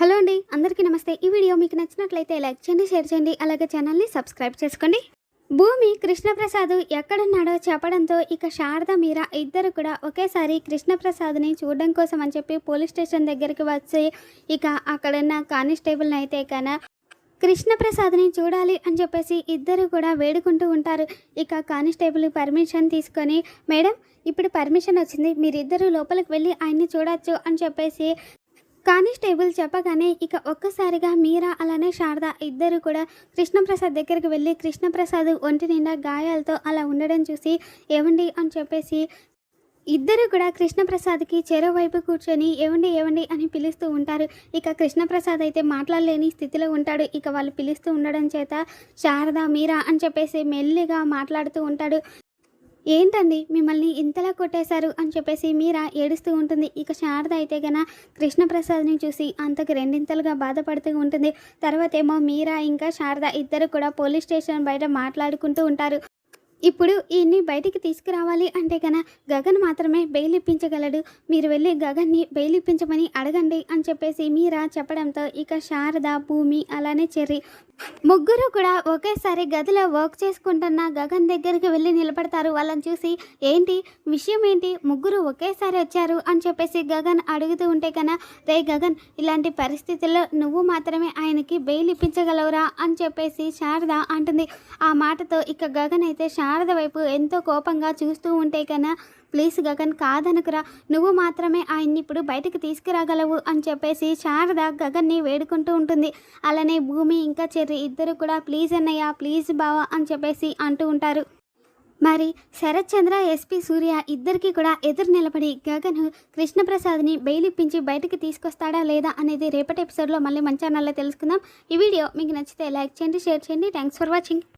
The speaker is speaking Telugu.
హలో అండి అందరికీ నమస్తే. ఈ వీడియో మీకు నచ్చినట్లయితే లైక్ చేయండి షేర్ చేయండి అలాగే ఛానల్ని సబ్స్క్రైబ్ చేసుకోండి. భూమి కృష్ణప్రసాద్ ఎక్కడున్నాడో చెప్పడంతో ఇక శారద మీరా ఇద్దరు కూడా ఒకేసారి కృష్ణప్రసాద్ని చూడడం కోసం అని చెప్పి పోలీస్ స్టేషన్ దగ్గరికి వచ్చి ఇక అక్కడున్న కానిస్టేబుల్ని అయితే కన కృష్ణప్రసాద్ని చూడాలి అని చెప్పేసి ఇద్దరు కూడా వేడుకుంటూ ఉంటారు. ఇక కానిస్టేబుల్ పర్మిషన్ తీసుకొని మేడం ఇప్పుడు పర్మిషన్ వచ్చింది మీరిద్దరూ లోపలికి వెళ్ళి ఆయన్ని చూడొచ్చు అని చెప్పేసి కానిస్టేబుల్ చెప్పగానే ఇక ఒక్కసారిగా మీరా అలానే శారద ఇద్దరు కూడా కృష్ణప్రసాద్ దగ్గరికి వెళ్ళి కృష్ణప్రసాద్ ఒంటి నిండా గాయాలతో అలా ఉండడం చూసి ఏమండి అని చెప్పేసి ఇద్దరు కూడా కృష్ణప్రసాద్కి చెరోవైపు కూర్చొని ఏవండి ఏవండి అని పిలుస్తూ ఉంటారు. ఇక కృష్ణప్రసాద్ అయితే మాట్లాడలేని స్థితిలో ఉంటాడు. ఇక వాళ్ళు పిలుస్తూ ఉండడం చేత శారద మీరా అని చెప్పేసి మెల్లిగా మాట్లాడుతూ ఉంటాడు. ఏంటండి మిమ్మల్ని ఇంతలా కొట్టేశారు అని చెప్పేసి మీరా ఏడుస్తూ ఉంటుంది. ఇక శారద అయితే గన కృష్ణప్రసాద్ని చూసి అంతకు రెండింతలుగా బాధపడుతూ ఉంటుంది. తర్వాత ఏమో మీరా ఇంకా శారద ఇద్దరు కూడా పోలీస్ స్టేషన్ బయట మాట్లాడుకుంటూ ఉంటారు. ఇప్పుడు ఈయన్ని బయటికి తీసుకురావాలి అంటే గన గగన్ మాత్రమే బెయిల్ ఇప్పించగలడు మీరు వెళ్ళి గగన్ని బెయిల్ ఇప్పించమని అడగండి అని చెప్పేసి మీరా చెప్పడంతో ఇక శారద భూమి అలానే చెర్రి ముగ్గురు కూడా ఒకేసారి గదిలో వర్క్ చేసుకుంటున్న గగన్ దగ్గరికి వెళ్ళి నిలబడతారు. వాళ్ళని చూసి ఏంటి? విషయం ఏంటి? ముగ్గురు ఒకేసారి వచ్చారు అని చెప్పేసి గగన్ అడుగుతూ ఉంటే కన్నా రే గగన్ ఇలాంటి పరిస్థితుల్లో నువ్వు మాత్రమే ఆయనకి బెయిల్ ఇప్పించగలవురా అని చెప్పేసి శారద అంటుంది. ఆ మాటతో ఇక గగన్ అయితే శారద వైపు ఎంతో కోపంగా చూస్తూ ఉంటే కన్నా ప్లీజ్ గగన్ కాదనుకురా. నువ్వు మాత్రమే ఆయన్ని ఇప్పుడు బయటకు తీసుకురాగలవు అని చెప్పేసి శారద గగన్ని వేడుకుంటూ ఉంటుంది. అలానే భూమి ఇంకా చెర్రి ఇద్దరు కూడా ప్లీజ్ అన్నయ్య ప్లీజ్ బావా అని చెప్పేసి అంటూ ఉంటారు. మరి శరత్ చంద్ర ఎస్పి సూర్య ఇద్దరికీ కూడా ఎదురు నిలబడి గగన్ కృష్ణప్రసాద్ని బెయిలిప్పించి బయటకు తీసుకొస్తాడా లేదా అనేది రేపటి ఎపిసోడ్లో మళ్ళీ మంచి ఛానల్లో తెలుసుకుందాం. ఈ వీడియో మీకు నచ్చితే లైక్ చేయండి షేర్ చేయండి. Thanks for watching